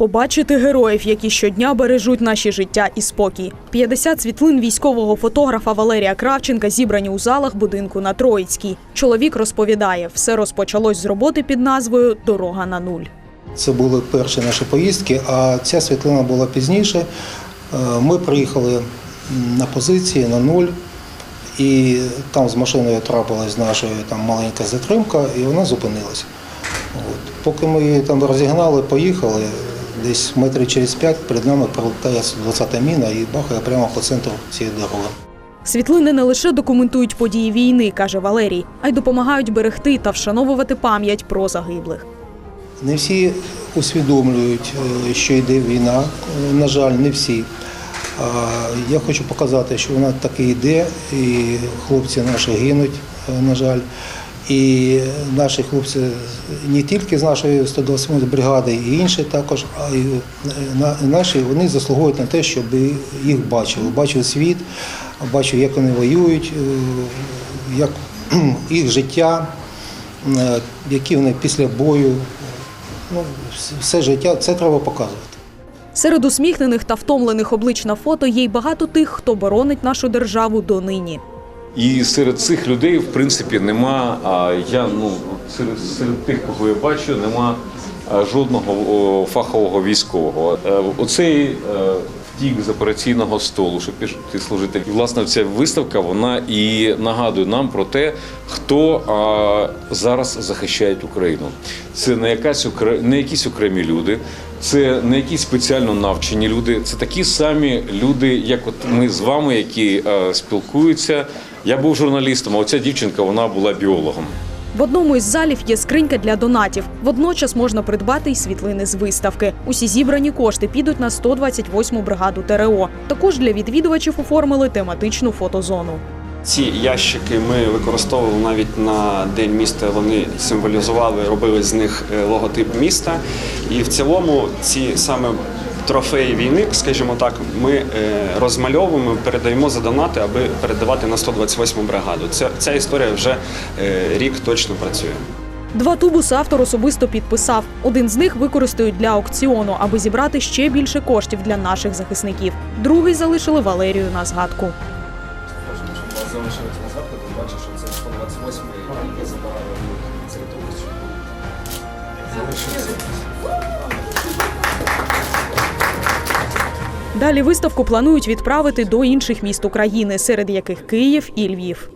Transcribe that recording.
Побачити героїв, які щодня бережуть наші життя і спокій. 50 світлин військового фотографа Валерія Кравченка зібрані у залах будинку на Троїцькій. Чоловік розповідає, все розпочалось з роботи під назвою Дорога на нуль. Це були перші наші поїздки, а ця світлина була пізніше. Е, Ми приїхали на позиції на нуль, і там з машиною трапилась наша там маленька затримка, і вона зупинилася. От. Поки ми її там розігнали, поїхали, десь метрів через п'ять перед нами пролетає 20-та міна і бахає прямо по центру цієї дороги. Світлини не лише документують події війни, каже Валерій, а й допомагають берегти та вшановувати пам'ять про загиблих. Не всі усвідомлюють, е, що йде війна. Е, На жаль, не всі. Я хочу показати, що вона таки йде, і хлопці наші гинуть, е, на жаль. І наші хлопці не тільки з нашої 128 бригади, і інші також, а й е, наші вони заслуговують на те, щоб їх бачили. Бачив світ, бачив, як вони воюють, е, як їх життя, е, які вони після бою. Ну, все життя це треба показувати. Серед усміхнених та втомлених облич на фото є й багато тих, хто боронить нашу державу донині. І серед цих людей, в принципі, нема. Я ну серед, серед тих, кого я бачу, нема жодного фахового військового. Е, Оцей е, втік з операційного столу, щоб піти служити. І власне ця виставка вона і нагадує нам про те, хто зараз захищає Україну. Це не якась не якісь окремі люди. Це не якісь спеціально навчені люди, це такі самі люди, як от ми з вами, які е, спілкуються. Я був журналістом, а оця дівчинка вона була біологом. В одному із залів є скринька для донатів. Водночас можна придбати й світлини з виставки. Усі зібрані кошти підуть на 128-му бригаду ТРО. Також для відвідувачів оформили тематичну фотозону. Ці ящики ми використовували навіть на день міста. Вони символізували, робили з них е, логотип міста. І в цілому ці саме трофеї війни, скажімо так, ми е, розмальовуємо, передаємо за донати, аби передавати на 128 бригаду. Ця, ця історія вже е, рік точно працює. Два тубуси автор особисто підписав. Один з них використають для аукціону, аби зібрати ще більше коштів для наших захисників. Другий залишили Валерію на згадку. Залишилось на заході, бачиш, що це 128 і забирали цей тубус. Залишився. Далі виставку планують відправити до інших міст України, серед яких Київ і Львів.